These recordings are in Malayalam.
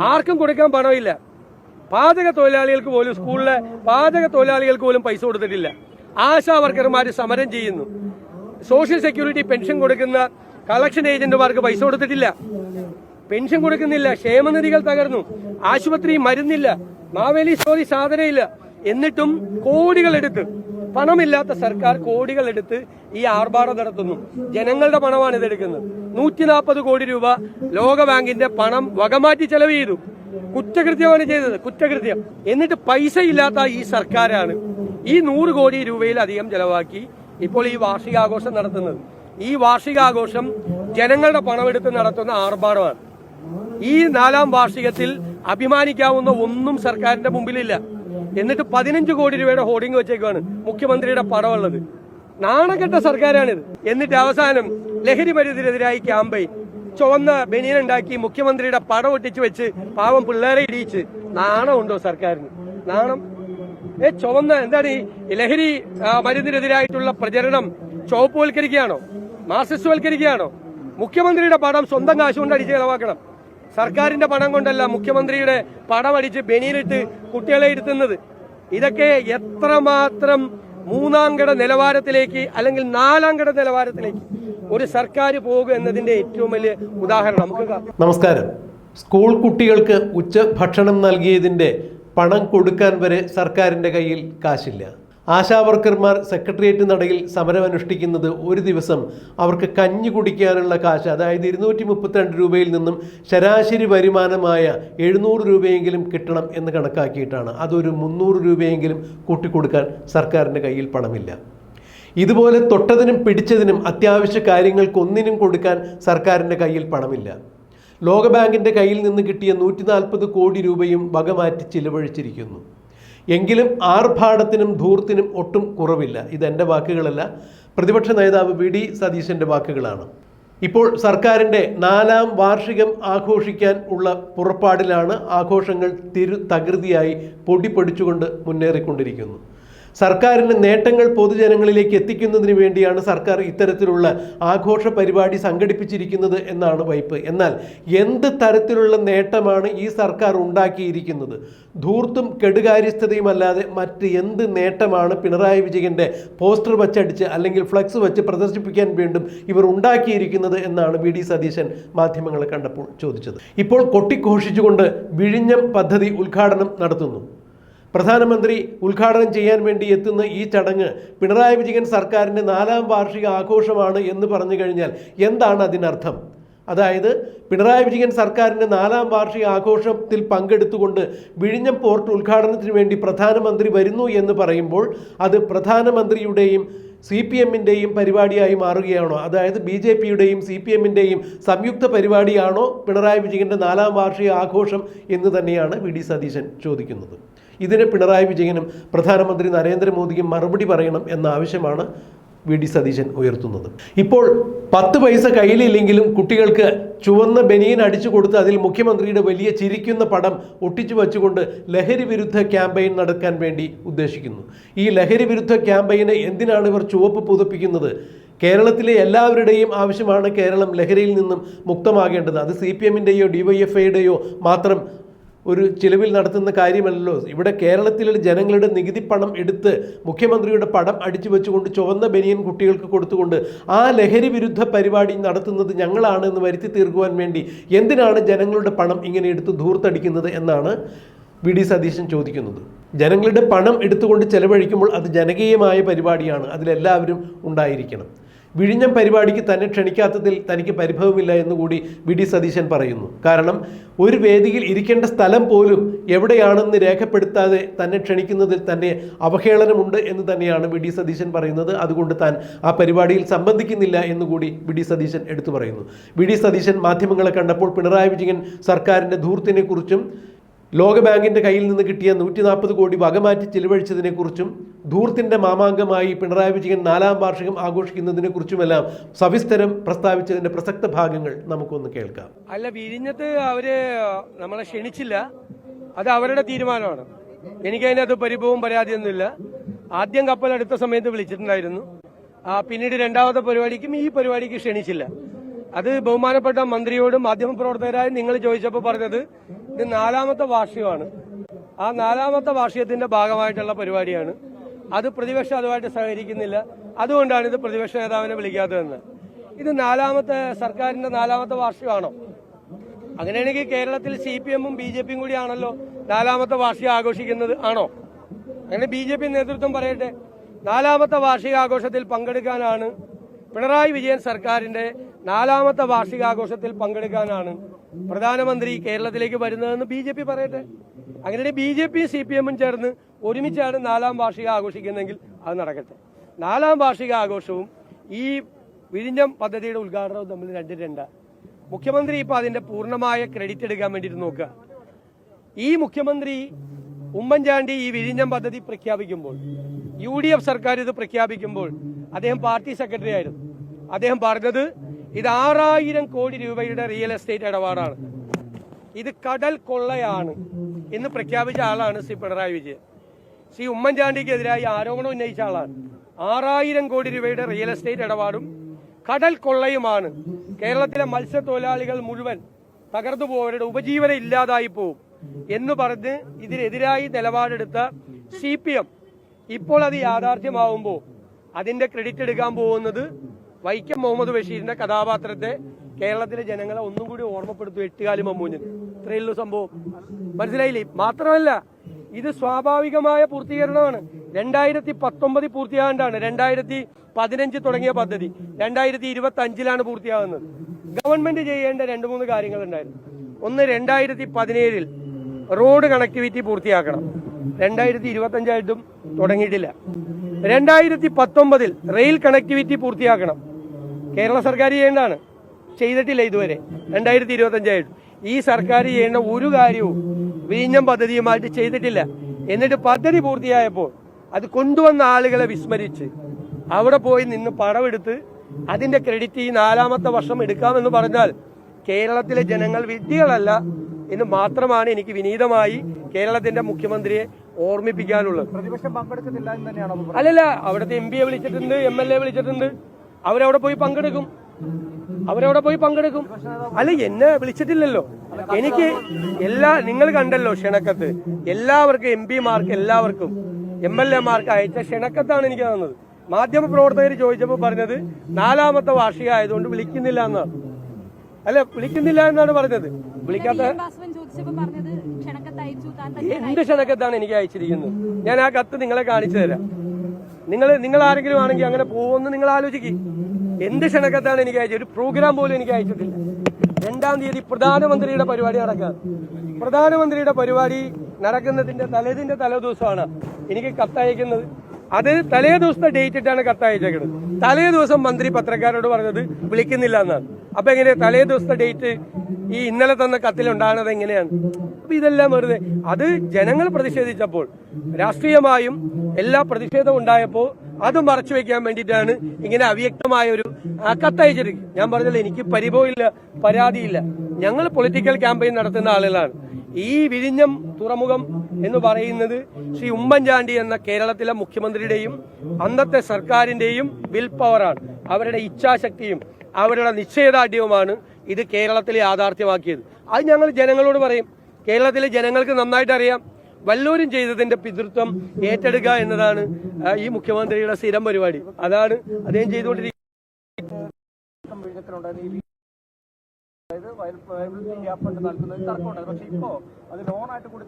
ആർക്കും കൊടുക്കാൻ പണമില്ല. പാചക തൊഴിലാളികൾക്ക് പോലും സ്കൂളിലെ പാചക തൊഴിലാളികൾക്ക് പോലും പൈസ കൊടുത്തിട്ടില്ല. ആശാ വർക്കർമാർ സമരം ചെയ്യുന്നു. സോഷ്യൽ സെക്യൂരിറ്റി പെൻഷൻ കൊടുക്കുന്ന കളക്ഷൻ ഏജന്റുമാർക്ക് പൈസ കൊടുത്തിട്ടില്ല. പെൻഷൻ കൊടുക്കുന്നില്ല. ക്ഷേമനിധികൾ തകർന്നു. ആശുപത്രി മരുന്നില്ല. മാവേലി സ്റ്റോറി സാധനയില്ല. എന്നിട്ടും കോടികൾ എടുത്ത് പണമില്ലാത്ത സർക്കാർ കോടികൾ എടുത്ത് ഈ ആർഭാടം നടത്തുന്നു. ജനങ്ങളുടെ പണമാണ് ഇതെടുക്കുന്നത് നൂറ്റി നാൽപ്പത് കോടി രൂപ ലോകബാങ്കിന്റെ പണം വകമാറ്റി ചെലവ് ചെയ്തു. കുറ്റകൃത്യമാണ് ചെയ്തത്. കുറ്റകൃത്യം. എന്നിട്ട് പൈസ ഇല്ലാത്ത ഈ സർക്കാരാണ് ഈ നൂറ് കോടി രൂപയിലധികം ചെലവാക്കി ഇപ്പോൾ ഈ വാർഷികാഘോഷം നടത്തുന്നത്. ഈ വാർഷികാഘോഷം ജനങ്ങളുടെ പണമെടുത്ത് നടത്തുന്ന ആർഭാടമാണ്. ഈ നാലാം വാർഷികത്തിൽ അഭിമാനിക്കാവുന്ന ഒന്നും സർക്കാരിന്റെ മുമ്പിലില്ല. എന്നിട്ട് പതിനഞ്ച് കോടി രൂപയുടെ ഹോർഡിംഗ് വെച്ചേക്കാണ് മുഖ്യമന്ത്രിയുടെ പടമുള്ളത്. നാണക്കെട്ട സർക്കാരാണിത്. എന്നിട്ട് അവസാനം ലഹരി മരുന്നിനെതിരായി ക്യാമ്പയിൻ ചുവന്ന ബനിയൻ ഉണ്ടാക്കി മുഖ്യമന്ത്രിയുടെ പടം ഒട്ടിച്ചു വെച്ച് പാവം പിള്ളേരെ ഇടിയിച്ച്. നാണമുണ്ടോ സർക്കാരിന്? നാണം? ഏ ചുവന്ന എന്താണ് ഈ ലഹരി മരുന്നിനെതിരായിട്ടുള്ള പ്രചരണം ചുവപ്പുവൽക്കരിക്കുകയാണോ? മാർസിസ്റ്റ്വൽക്കരിക്കുകയാണോ മുഖ്യമന്ത്രിയുടെ പടം സ്വന്തം കാശ് കൊണ്ട് അടിച്ച് ചെലവാക്കണം. സർക്കാരിന്റെ പണം കൊണ്ടല്ല മുഖ്യമന്ത്രിയുടെ പടം അടിച്ച് ബനിയിലിട്ട് കുട്ടികളെ ഇരുത്തുന്നത്. ഇതൊക്കെ എത്രമാത്രം മൂന്നാംകട നിലവാരത്തിലേക്ക് അല്ലെങ്കിൽ നാലാംകട നിലവാരത്തിലേക്ക് ഒരു സർക്കാർ പോകുക എന്നതിന്റെ ഏറ്റവും വലിയ ഉദാഹരണം നമുക്ക് നമസ്കാരം. സ്കൂൾ കുട്ടികൾക്ക് ഉച്ചഭക്ഷണം നൽകിയതിന്റെ പണം കൊടുക്കാൻ വരെ സർക്കാരിന്റെ കയ്യിൽ കാശില്ല. ആശാവർക്കർമാർ സെക്രട്ടേറിയറ്റ് നടയിൽ സമരം അനുഷ്ഠിക്കുന്നത് ഒരു ദിവസം അവർക്ക് കഞ്ഞി കുടിക്കാനുള്ള കാശ് അതായത് ഇരുന്നൂറ്റി മുപ്പത്തിരണ്ട് രൂപയിൽ നിന്നും ശരാശരി വരുമാനമായ എഴുന്നൂറ് രൂപയെങ്കിലും കിട്ടണം എന്ന് കണക്കാക്കിയിട്ടാണ്. അതൊരു മുന്നൂറ് രൂപയെങ്കിലും കൂട്ടിക്കൊടുക്കാൻ സർക്കാരിന്റെ കയ്യിൽ പണമില്ല. ഇതുപോലെ തൊട്ടതിനും പിടിച്ചതിനും അത്യാവശ്യ കാര്യങ്ങൾക്കൊന്നിനും കൊടുക്കാൻ സർക്കാരിന്റെ കയ്യിൽ പണമില്ല. ലോകബാങ്കിന്റെ കയ്യിൽ നിന്ന് കിട്ടിയ നൂറ്റി കോടി രൂപയും വകമാറ്റി ചിലവഴിച്ചിരിക്കുന്നു. എങ്കിലും ആർഭാടത്തിനും ധൂർത്തിനും ഒട്ടും കുറവില്ല. ഇതെന്റെ വാക്കുകളല്ല. പ്രതിപക്ഷ നേതാവ് വി ഡി സതീശന്റെ വാക്കുകളാണ്. ഇപ്പോൾ സർക്കാരിന്റെ നാലാം വാർഷികം ആഘോഷിക്കാൻ ഉള്ള പുറപ്പാടിലാണ് ആഘോഷങ്ങൾ തിരു തകൃതിയായി പൊടിപൊടിച്ചുകൊണ്ട് മുന്നേറിക്കൊണ്ടിരിക്കുന്നു. സർക്കാരിന് നേട്ടങ്ങൾ പൊതുജനങ്ങളിലേക്ക് എത്തിക്കുന്നതിന് വേണ്ടിയാണ് സർക്കാർ ഇത്തരത്തിലുള്ള ആഘോഷ പരിപാടി സംഘടിപ്പിച്ചിരിക്കുന്നത് എന്നാണ് വൈപ്പ്. എന്നാൽ എന്ത് തരത്തിലുള്ള നേട്ടമാണ് ഈ സർക്കാർ ഉണ്ടാക്കിയിരിക്കുന്നത്? ധൂർത്തും കെടുകാര്യസ്ഥതയുമല്ലാതെ മറ്റ് എന്ത് നേട്ടമാണ് പിണറായി വിജയന്റെ പോസ്റ്റർ വച്ചടിച്ച് അല്ലെങ്കിൽ ഫ്ലക്സ് വെച്ച് പ്രദർശിപ്പിക്കാൻ വീണ്ടും ഇവർ ഉണ്ടാക്കിയിരിക്കുന്നത് എന്നാണ് വി ഡി സതീശൻ മാധ്യമങ്ങളെ കണ്ടപ്പോൾ ചോദിച്ചത്. ഇപ്പോൾ കൊട്ടിഘോഷിച്ചുകൊണ്ട് വിഴിഞ്ഞം പദ്ധതി ഉദ്ഘാടനം നടത്തുന്നു. പ്രധാനമന്ത്രി ഉദ്ഘാടനം ചെയ്യാൻ വേണ്ടി എത്തുന്ന ഈ ചടങ്ങ് പിണറായി വിജയൻ സർക്കാരിന്റെ നാലാം വാർഷിക ആഘോഷമാണ് എന്ന് പറഞ്ഞു കഴിഞ്ഞാൽ എന്താണ് അതിനർത്ഥം? അതായത് പിണറായി വിജയൻ സർക്കാരിന്റെ നാലാം വാർഷിക ആഘോഷത്തിൽ പങ്കെടുത്തുകൊണ്ട് വിഴിഞ്ഞം പോർട്ട് ഉദ്ഘാടനത്തിന് വേണ്ടി പ്രധാനമന്ത്രി വരുന്നു എന്ന് പറയുമ്പോൾ അത് പ്രധാനമന്ത്രിയുടെയും സി പി എമ്മിന്റെയും പരിപാടിയായി മാറുകയാണോ? അതായത് ബി ജെ പിയുടെയും സി പി എമ്മിന്റെയും സംയുക്ത പരിപാടിയാണോ പിണറായി വിജയന്റെ നാലാം വാർഷിക ആഘോഷം എന്ന് തന്നെയാണ് വി ഡി സതീശൻ ചോദിക്കുന്നത്. ഇതിന് പിണറായി വിജയനും പ്രധാനമന്ത്രി നരേന്ദ്രമോദിയും മറുപടി പറയണം എന്ന ആവശ്യമാണ് വി ഡി സതീശൻ ഉയർത്തുന്നത്. ഇപ്പോൾ പത്ത് പൈസ കയ്യിലില്ലെങ്കിലും കുട്ടികൾക്ക് ചുവന്ന ബനിയൻ അടിച്ചു കൊടുത്ത് അതിൽ മുഖ്യമന്ത്രിയുടെ വലിയ ചിരിക്കുന്ന പടം ഒട്ടിച്ചു വച്ചുകൊണ്ട് ലഹരി വിരുദ്ധ ക്യാമ്പയിൻ നടക്കാൻ വേണ്ടി ഉദ്ദേശിക്കുന്നു. ഈ ലഹരി വിരുദ്ധ ക്യാമ്പയിന് എന്തിനാണ് ഇവർ ചുവപ്പ് പുതപ്പിക്കുന്നത്? കേരളത്തിലെ എല്ലാവരുടെയും ആവശ്യമാണ് കേരളം ലഹരിയിൽ നിന്നും മുക്തമാകേണ്ടത്. അത് സി പി എമ്മിന്റെയോ ഡി വൈ എഫ് ഐയുടെയോ മാത്രം ഒരു ചിലവിൽ നടത്തുന്ന കാര്യമല്ലല്ലോ. ഇവിടെ കേരളത്തിലെ ജനങ്ങളുടെ നികുതി പണം എടുത്ത് മുഖ്യമന്ത്രിയുടെ പടം അടിച്ചു വെച്ചുകൊണ്ട് ചുവന്ന ബനിയൻ കുട്ടികൾക്ക് കൊടുത്തുകൊണ്ട് ആ ലഹരി വിരുദ്ധ പരിപാടി നടത്തുന്നത് ഞങ്ങളാണ് എന്ന് വരുത്തി തീർക്കുവാൻ വേണ്ടി എന്തിനാണ് ജനങ്ങളുടെ പണം ഇങ്ങനെ എടുത്ത് ധൂർത്തടിക്കുന്നത് എന്നാണ് വി ഡി സതീശൻ ചോദിക്കുന്നത്. ജനങ്ങളുടെ പണം എടുത്തുകൊണ്ട് ചെലവഴിക്കുമ്പോൾ അത് ജനകീയമായ പരിപാടിയാണ്. അതിലെല്ലാവരും ഉണ്ടായിരിക്കണം. വിഴിഞ്ഞം പരിപാടിക്ക് തന്നെ ക്ഷണിക്കാത്തതിൽ തനിക്ക് പരിഭവമില്ല എന്നുകൂടി വി ഡി സതീശൻ പറയുന്നു. കാരണം ഒരു വേദിയിൽ ഇരിക്കേണ്ട സ്ഥലം പോലും എവിടെയാണെന്ന് രേഖപ്പെടുത്താതെ തന്നെ ക്ഷണിക്കുന്നതിൽ തന്നെ അവഹേളനമുണ്ട് എന്ന് തന്നെയാണ് വി ഡി സതീശൻ പറയുന്നത്. അതുകൊണ്ട് താൻ ആ പരിപാടിയിൽ സംബന്ധിക്കുന്നില്ല എന്നുകൂടി വി ഡി സതീശൻ എടുത്തു പറയുന്നു. വി ഡി സതീശൻ മാധ്യമങ്ങളെ കണ്ടപ്പോൾ പിണറായി വിജയൻ സർക്കാരിന്റെ ധൂർത്തിനെക്കുറിച്ചും ലോകബാങ്കിന്റെ കയ്യിൽ നിന്ന് കിട്ടിയ നൂറ്റി നാൽപ്പത് കോടി വകമാറ്റി ചിലവഴിച്ചതിനെക്കുറിച്ചും ധൂർത്തിന്റെ മാമാങ്കമായി പിണറായി വിജയൻ നാലാം വാർഷികം ആഘോഷിക്കുന്നതിനെക്കുറിച്ചുമെല്ലാം സവിസ്തരം പ്രസ്താവിച്ചതിന്റെ പ്രസക്ത ഭാഗങ്ങൾ നമുക്കൊന്ന് കേൾക്കാം. അല്ല വിരിഞ്ഞത് അവർ നമ്മളെ ക്ഷണിച്ചില്ല. അത് അവരുടെ തീരുമാനമാണ്. എനിക്കതിനകത്ത് പരിഭവവും പരാതിയൊന്നുമില്ല. ആദ്യം കപ്പൽ അടുത്ത സമയത്ത് വിളിച്ചിട്ടുണ്ടായിരുന്നു. പിന്നീട് രണ്ടാമത്തെ പരിപാടിക്കും ഈ പരിപാടിക്ക് ക്ഷണിച്ചില്ല. അത് ബഹുമാനപ്പെട്ട മന്ത്രിയോടും മാധ്യമപ്രവർത്തകരായും നിങ്ങൾ ചോദിച്ചപ്പോൾ പറഞ്ഞത് ഇത് നാലാമത്തെ വാർഷികമാണ്. ആ നാലാമത്തെ വാർഷികത്തിന്റെ ഭാഗമായിട്ടുള്ള പരിപാടിയാണ്. അത് പ്രതിപക്ഷം അതുമായിട്ട് സഹകരിക്കുന്നില്ല. അതുകൊണ്ടാണ് ഇത് പ്രതിപക്ഷ നേതാവിനെ വിളിക്കാത്തതെന്ന്. ഇത് നാലാമത്തെ സർക്കാരിന്റെ നാലാമത്തെ വാർഷികമാണോ? അങ്ങനെയാണെങ്കിൽ കേരളത്തിൽ സി പി എമ്മും ബി ജെ പിയും കൂടിയാണല്ലോ നാലാമത്തെ വാർഷികം ആഘോഷിക്കുന്നത് ആണോ? അങ്ങനെ ബി ജെ പി നേതൃത്വം പറയട്ടെ. നാലാമത്തെ വാർഷികാഘോഷത്തിൽ പങ്കെടുക്കാനാണ് പിണറായി വിജയൻ സർക്കാരിന്റെ നാലാമത്തെ വാർഷികാഘോഷത്തിൽ പങ്കെടുക്കാനാണ് പ്രധാനമന്ത്രി കേരളത്തിലേക്ക് വരുന്നതെന്ന് ബി ജെ പി പറയട്ടെ. അങ്ങനെ ബി ജെ പിയും സി പി എമ്മും ചേർന്ന് ഒരുമിച്ചാണ് നാലാം വാർഷിക ആഘോഷിക്കുന്നതെങ്കിൽ അത് നടക്കട്ടെ. നാലാം വാർഷിക ആഘോഷവും ഈ വിഴിഞ്ഞം പദ്ധതിയുടെ ഉദ്ഘാടനവും തമ്മിൽ രണ്ട് രണ്ടാണ് മുഖ്യമന്ത്രി ഇപ്പൊ അതിന്റെ പൂർണമായ ക്രെഡിറ്റ് എടുക്കാൻ വേണ്ടിയിട്ട് നോക്കുക. ഈ മുഖ്യമന്ത്രി ഉമ്മൻചാണ്ടി ഈ വിഴിഞ്ഞം പദ്ധതി പ്രഖ്യാപിക്കുമ്പോൾ യു സർക്കാർ ഇത് പ്രഖ്യാപിക്കുമ്പോൾ അദ്ദേഹം പാർട്ടി സെക്രട്ടറി ആയിരുന്നു. അദ്ദേഹം പറഞ്ഞത് ഇത് ആറായിരം കോടി രൂപയുടെ റിയൽ എസ്റ്റേറ്റ് ഇടപാടാണ്. ഇത് കടൽ കൊള്ളയാണ് എന്ന് പ്രഖ്യാപിച്ച ആളാണ് ശ്രീ പിണറായി വിജയൻ. ശ്രീ ഉമ്മൻചാണ്ടിക്കെതിരായി ആരോപണം ഉന്നയിച്ച ആളാണ്. ആറായിരം കോടി രൂപയുടെ റിയൽ എസ്റ്റേറ്റ് ഇടപാടും കടൽ കൊള്ളയുമാണ്. കേരളത്തിലെ മത്സ്യത്തൊഴിലാളികൾ മുഴുവൻ തകർന്നു പോവരുടെ ഉപജീവനം ഇല്ലാതായി പോവും എന്ന് പറഞ്ഞ് ഇതിനെതിരായി നിലപാടെടുത്ത സി പി എം ഇപ്പോൾ അത് യാഥാർത്ഥ്യമാവുമ്പോൾ അതിന്റെ ക്രെഡിറ്റ് എടുക്കാൻ പോകുന്നത് വൈക്കം മുഹമ്മദ് ബഷീറിന്റെ കഥാപാത്രത്തെ കേരളത്തിലെ ജനങ്ങളെ ഒന്നും കൂടി ഓർമ്മപ്പെടുത്തും എട്ടുകാലി മമ്മൂഞ്ഞിന് ഇത്രയുള്ളൂ സംഭവം. മനസ്സിലായില്ലേ? മാത്രമല്ല ഇത് സ്വാഭാവികമായ പൂർത്തീകരണമാണ്. രണ്ടായിരത്തി പത്തൊമ്പതിൽ പൂർത്തിയാകേണ്ടതാണ് രണ്ടായിരത്തി പതിനഞ്ച് തുടങ്ങിയ പദ്ധതി. രണ്ടായിരത്തി ഇരുപത്തി അഞ്ചിലാണ് പൂർത്തിയാകുന്നത്. ഗവൺമെന്റ് ചെയ്യേണ്ട രണ്ട് മൂന്ന് കാര്യങ്ങളുണ്ടായിരുന്നു. ഒന്ന് രണ്ടായിരത്തി പതിനേഴിൽ റോഡ് കണക്ടിവിറ്റി പൂർത്തിയാക്കണം. രണ്ടായിരത്തി ഇരുപത്തി അഞ്ചായിട്ടും തുടങ്ങിയിട്ടില്ല. രണ്ടായിരത്തി പത്തൊമ്പതിൽ റെയിൽ കണക്ടിവിറ്റി പൂർത്തിയാക്കണം. കേരള സർക്കാർ ചെയ്യേണ്ടതാണ്. ചെയ്തിട്ടില്ല ഇതുവരെ. രണ്ടായിരത്തി ഇരുപത്തഞ്ചായിട്ട് ഈ സർക്കാർ ചെയ്യേണ്ട ഒരു കാര്യവും വിഴിഞ്ഞം പദ്ധതിയുമായിട്ട് ചെയ്തിട്ടില്ല. എന്നിട്ട് പദ്ധതി പൂർത്തിയായപ്പോൾ അത് കൊണ്ടുവന്ന ആളുകളെ വിസ്മരിച്ച് അവിടെ പോയി നിന്ന് പടമെടുത്ത് അതിന്റെ ക്രെഡിറ്റ് ഈ നാലാമത്തെ വർഷം എടുക്കാമെന്ന് പറഞ്ഞാൽ കേരളത്തിലെ ജനങ്ങൾ വിഡ്ഢികളല്ല എന്ന് മാത്രമാണ് എനിക്ക് വിനീതമായി കേരളത്തിന്റെ മുഖ്യമന്ത്രിയെ ഓർമ്മിപ്പിക്കാനുള്ളത്. പ്രതിപക്ഷം പങ്കെടുക്കുന്നില്ല എന്ന് തന്നെയാണോ അപ്പൊ അല്ലല്ല അവിടുത്തെ എം പിയെ വിളിച്ചിട്ടുണ്ട് എം എൽ എ വിളിച്ചിട്ടുണ്ട്. അവരവിടെ പോയി പങ്കെടുക്കും. അവരവിടെ പോയി പങ്കെടുക്കും. അല്ല എന്നെ വിളിച്ചിട്ടില്ലല്ലോ. എനിക്ക് എല്ലാ നിങ്ങൾ കണ്ടല്ലോ ക്ഷണക്കത്ത്. എല്ലാവർക്കും എം പിമാർക്ക് എല്ലാവർക്കും എം എൽ എമാർക്ക് അയച്ച ക്ഷണക്കത്താണ് എനിക്ക് തന്നത്. മാധ്യമ പ്രവർത്തകർ ചോദിച്ചപ്പോൾ പറഞ്ഞത് നാലാമത്തെ വാർഷിക ആയതുകൊണ്ട് വിളിക്കുന്നില്ല എന്നാണ്. അല്ല വിളിക്കുന്നില്ല എന്നാണ് പറഞ്ഞത്. വിളിക്കാത്ത എന്ത് ക്ഷണക്കത്താണ് എനിക്ക് അയച്ചിരിക്കുന്നത്? ഞാൻ ആ കത്ത് നിങ്ങളെ കാണിച്ചു തരാം. നിങ്ങൾ നിങ്ങൾ ആരെങ്കിലും ആണെങ്കിൽ അങ്ങനെ പോകുമെന്ന് നിങ്ങൾ ആലോചിക്കും. എന്ത് ക്ഷണക്കത്താണ് എനിക്ക് അയച്ചത്? ഒരു പ്രോഗ്രാം പോലും എനിക്ക് അയച്ചിട്ടില്ല. രണ്ടാം തീയതി പ്രധാനമന്ത്രിയുടെ പരിപാടി നടക്കുക പ്രധാനമന്ത്രിയുടെ പരിപാടി നടക്കുന്നതിന്റെ തലേതിന്റെ തലേദിവസമാണ് എനിക്ക് കത്തയക്കുന്നത്. അത് തലേ ദിവസത്തെ ഡേറ്റ് ഇട്ടാണ് കത്തയച്ചേക്കുന്നത് തലേ ദിവസം മന്ത്രി പത്രക്കാരോട് പറഞ്ഞത് വിളിക്കുന്നില്ല എന്നാണ്. അപ്പൊ എങ്ങനെ തലേ ദിവസത്തെ ഡേറ്റ് ഈ ഇന്നലെ തന്ന കത്തിലുണ്ടാകുന്നത് എങ്ങനെയാണ്? അപ്പൊ ഇതെല്ലാം വെറുതെ. അത് ജനങ്ങൾ പ്രതിഷേധിച്ചപ്പോൾ രാഷ്ട്രീയമായും എല്ലാ പ്രതിഷേധം ഉണ്ടായപ്പോൾ അത് മറച്ചു വെക്കാൻ വേണ്ടിയിട്ടാണ് ഇങ്ങനെ അവ്യക്തമായ ഒരു കത്തയച്ചിരിക്കും ഞാൻ പറഞ്ഞല്ലോ എനിക്ക് പരിഭവമില്ല പരാതിയില്ല. ഞങ്ങൾ പൊളിറ്റിക്കൽ ക്യാമ്പയിൻ നടത്തുന്ന ആളുകളാണ്. ഈ വിഴിഞ്ഞം തുറമുഖം എന്ന് പറയുന്നത് ശ്രീ ഉമ്മൻചാണ്ടി എന്ന കേരളത്തിലെ മുഖ്യമന്ത്രിയുടെയും അന്നത്തെ സർക്കാരിന്റെയും വിൽ പവറാണ് അവരുടെ ഇച്ഛാശക്തിയും അവരുടെ നിശ്ചയദാർഢ്യവുമാണ് ഇത് കേരളത്തിൽ യാഥാർത്ഥ്യമാക്കിയത്. അത് ഞങ്ങൾ ജനങ്ങളോട് പറയും. കേരളത്തിലെ ജനങ്ങൾക്ക് നന്നായിട്ട് അറിയാം. വല്ലൂരും ചെയ്തതിന്റെ പിതൃത്വം ഏറ്റെടുക്കുക എന്നതാണ് ഈ മുഖ്യമന്ത്രിയുടെ സ്ഥിരം പരിപാടി. അതാണ് അദ്ദേഹം ചെയ്തുകൊണ്ടിരിക്കുന്നത്. അതായത് പക്ഷെ ഇപ്പോ അത് കൂടി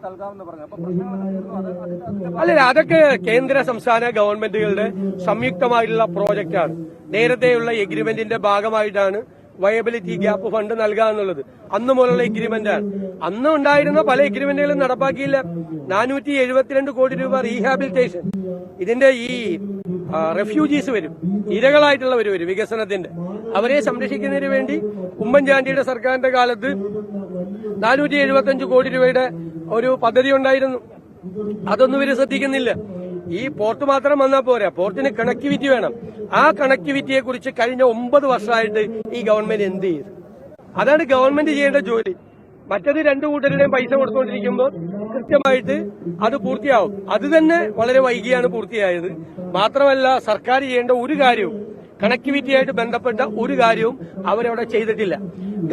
പറഞ്ഞു അല്ല അതൊക്കെ കേന്ദ്ര സംസ്ഥാന ഗവൺമെന്റുകളുടെ സംയുക്തമായിട്ടുള്ള പ്രോജക്റ്റാണ്. നേരത്തെയുള്ള എഗ്രിമെന്റിന്റെ ഭാഗമായിട്ടാണ് വയബിലിറ്റി ഗ്യാപ്പ് ഫണ്ട് നൽകുക എന്നുള്ളത്. അന്ന് മുതലുള്ള എഗ്രിമെന്റ് ആണ്. അന്ന് ഉണ്ടായിരുന്ന പല എഗ്രിമെന്റുകളും നടപ്പാക്കിയില്ല. നാനൂറ്റി എഴുപത്തിരണ്ട് കോടി രൂപ റീഹാബിലിറ്റേഷൻ ഇതിന്റെ ഈ റെഫ്യൂജീസ് വരും. ഇരകളായിട്ടുള്ളവർ വരും വികസനത്തിന്റെ. അവരെ സംരക്ഷിക്കുന്നതിന് വേണ്ടി ഉമ്മൻചാണ്ടിയുടെ സർക്കാരിന്റെ കാലത്ത് നാനൂറ്റി എഴുപത്തി കോടി രൂപയുടെ ഒരു പദ്ധതി ഉണ്ടായിരുന്നു. അതൊന്നും ഇവർ ശ്രദ്ധിക്കുന്നില്ല. ഈ പോർട്ട് മാത്രം വന്നാൽ പോരാ. പോർട്ടിന് കണക്ടിവിറ്റി വേണം. ആ കണക്ടിവിറ്റിയെ കുറിച്ച് കഴിഞ്ഞ ഒമ്പത് വർഷമായിട്ട് ഈ ഗവൺമെന്റ് എന്ത് ചെയ്തു? അതാണ് ഗവൺമെന്റ് ചെയ്യേണ്ട ജോലി. മറ്റത് രണ്ടു കൂട്ടരുടെയും പൈസ കൊടുത്തുകൊണ്ടിരിക്കുമ്പോൾ കൃത്യമായിട്ട് അത് പൂർത്തിയാവും. അത് തന്നെ വളരെ വൈകിയാണ് പൂർത്തിയായത്. മാത്രമല്ല സർക്കാർ ചെയ്യേണ്ട ഒരു കാര്യവും കണക്ടിവിറ്റിയായിട്ട് ബന്ധപ്പെട്ട ഒരു കാര്യവും അവരവിടെ ചെയ്തിട്ടില്ല.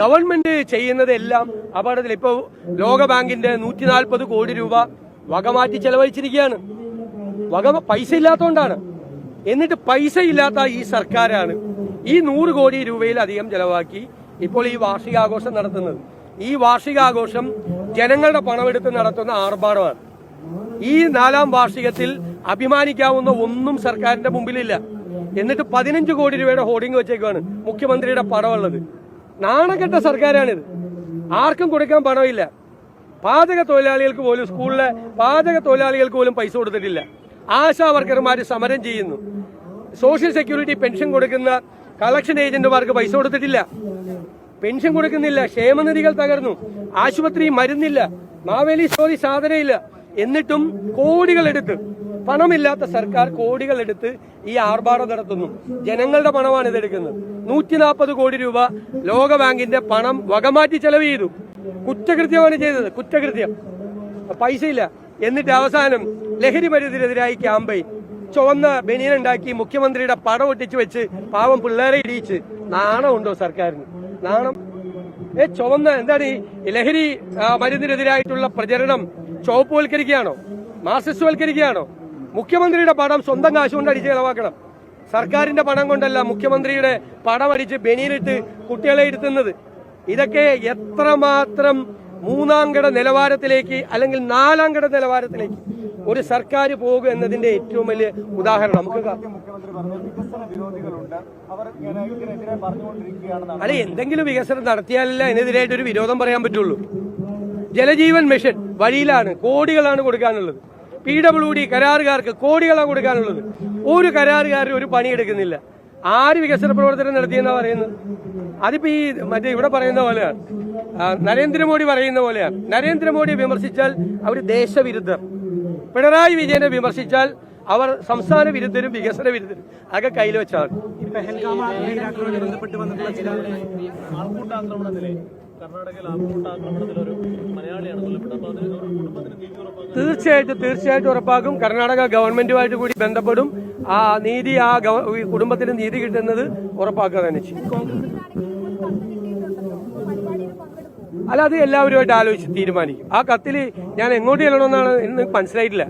ഗവൺമെന്റ് ചെയ്യുന്നതെല്ലാം അപകടത്തിൽ ഇപ്പോൾ ലോകബാങ്കിന്റെ നൂറ്റി നാൽപ്പത് കോടി രൂപ വകമാറ്റി ചെലവഴിച്ചിരിക്കുകയാണ്. വക പൈസ ഇല്ലാത്തതുകൊണ്ടാണ് എന്നിട്ട് പൈസ ഇല്ലാത്ത ഈ സർക്കാരാണ് ഈ നൂറ് കോടി രൂപയിലധികം ചെലവാക്കി ഇപ്പോൾ ഈ വാർഷികാഘോഷം നടത്തുന്നത്. ഈ വാർഷികാഘോഷം ജനങ്ങളുടെ പണമെടുത്ത് നടത്തുന്ന ആർഭാടമാണ്. ഈ നാലാം വാർഷികത്തിൽ അഭിമാനിക്കാവുന്ന ഒന്നും സർക്കാരിന്റെ മുമ്പിലില്ല. എന്നിട്ട് പതിനഞ്ച് കോടി രൂപയുടെ ഹോർഡിംഗ് വെച്ചേക്കാണ് മുഖ്യമന്ത്രിയുടെ പടമുള്ളത് നാണക്കെട്ട സർക്കാരാണിത്. ആർക്കും കൊടുക്കാൻ പണമില്ല. പാചക തൊഴിലാളികൾക്ക് പോലും സ്കൂളിലെ പാചക തൊഴിലാളികൾക്ക് പോലും പൈസ കൊടുത്തിട്ടില്ല. ആശാ വർക്കർമാർ സമരം ചെയ്യുന്നു. സോഷ്യൽ സെക്യൂരിറ്റി പെൻഷൻ കൊടുക്കുന്ന കളക്ഷൻ ഏജന്റുമാർക്ക് പൈസ കൊടുത്തിട്ടില്ല. പെൻഷൻ കൊടുക്കുന്നില്ല ക്ഷേമനിധികൾ തകർന്നു ആശുപത്രി മരുന്നില്ല മാവേലി സ്റ്റോറി സാധനയില്ല. എന്നിട്ടും കോടികൾ എടുത്ത് പണമില്ലാത്ത സർക്കാർ കോടികൾ എടുത്ത് ഈ ആർഭാടം നടത്തുന്നു. ജനങ്ങളുടെ പണമാണ് ഇതെടുക്കുന്നത്. നൂറ്റി നാൽപ്പത് കോടി രൂപ ലോകബാങ്കിന്റെ പണം വകമാറ്റി ചെലവ് ചെയ്തു. കുറ്റകൃത്യമാണ് ചെയ്തത്. കുറ്റകൃത്യം. പൈസയില്ല. എന്നിട്ട് അവസാനം ലഹരി മരുന്നിനെതിരായി ക്യാമ്പയിൻ ചുവന്ന ബനിയനുണ്ടാക്കി മുഖ്യമന്ത്രിയുടെ പടം ഒട്ടിച്ചു വെച്ച് പാവം പിള്ളേരെ ഇടിയിച്ച്. നാണമുണ്ടോ സർക്കാരിന്? നാണം? ഏ ചുവന്ന എന്താണ് ഈ ലഹരി മരുന്നിനെതിരായിട്ടുള്ള പ്രചരണം ചുവപ്പുവൽക്കരിക്കുകയാണോ? മാർസിസ്റ്റ്വൽക്കരിക്കുകയാണോ? മുഖ്യമന്ത്രിയുടെ പടം സ്വന്തം കാശ് കൊണ്ട് അടിച്ച് ചെലവാക്കണം. സർക്കാരിന്റെ പണം കൊണ്ടല്ല മുഖ്യമന്ത്രിയുടെ പടം അടിച്ച് ബനിയിലിട്ട് കുട്ടികളെ ഇരുത്തുന്നത്. ഇതൊക്കെ എത്രമാത്രം മൂന്നാം ഘട നിലവാരത്തിലേക്ക് അല്ലെങ്കിൽ നാലാം ഘട നിലവാരത്തിലേക്ക് ഒരു സർക്കാർ പോകുക എന്നതിന്റെ ഏറ്റവും വലിയ ഉദാഹരണം നമുക്ക് അല്ല എന്തെങ്കിലും വികസനം നടത്തിയാലല്ല ഇതിനെതിരായിട്ട് ഒരു വിരോധം പറയാൻ പറ്റുള്ളൂ. ജലജീവൻ മിഷൻ വഴിയിലാണ് കോടികളാണ് കൊടുക്കാനുള്ളത്. പി ഡബ്ല്യു ഡി കരാറുകാർക്ക് കോടികളാണ് കൊടുക്കാനുള്ളത്. ഒരു കരാറുകാരൻ ഒരു പണി എടുക്കുന്നില്ല. ആര് വികസന പ്രവർത്തനം നടത്തിയെന്നാ പറയുന്നത്? അതിപ്പോ ഈ മറ്റേ ഇവിടെ പറയുന്ന പോലെയാണ്. നരേന്ദ്രമോദി പറയുന്ന പോലെയാണ്. നരേന്ദ്രമോദിയെ വിമർശിച്ചാൽ അവർ ദേശവിരുദ്ധർ. പിണറായി വിജയനെ വിമർശിച്ചാൽ അവർ സംസ്ഥാന വിരുദ്ധരും വികസന വിരുദ്ധരും അതൊക്കെ കയ്യിൽ വെച്ചാണ് തീർച്ചയായിട്ടും തീർച്ചയായിട്ടും ഉറപ്പാക്കും കർണാടക ഗവൺമെന്റുമായിട്ട് കൂടി ബന്ധപ്പെടും. ആ നീതി ആ കുടുംബത്തിന് നീതി കിട്ടുന്നത് ഉറപ്പാക്കുക തന്നെ ചെയ്യും പരിപാടിയിൽ പങ്കെടുക്കും അല്ല അത് എല്ലാവരുമായിട്ട് ആലോചിച്ച് തീരുമാനിക്കും. ആ കത്തിൽ ഞാൻ എങ്ങോട്ട് ചെല്ലണമെന്നാണ് ഇന്ന് മനസ്സിലായിട്ടില്ല.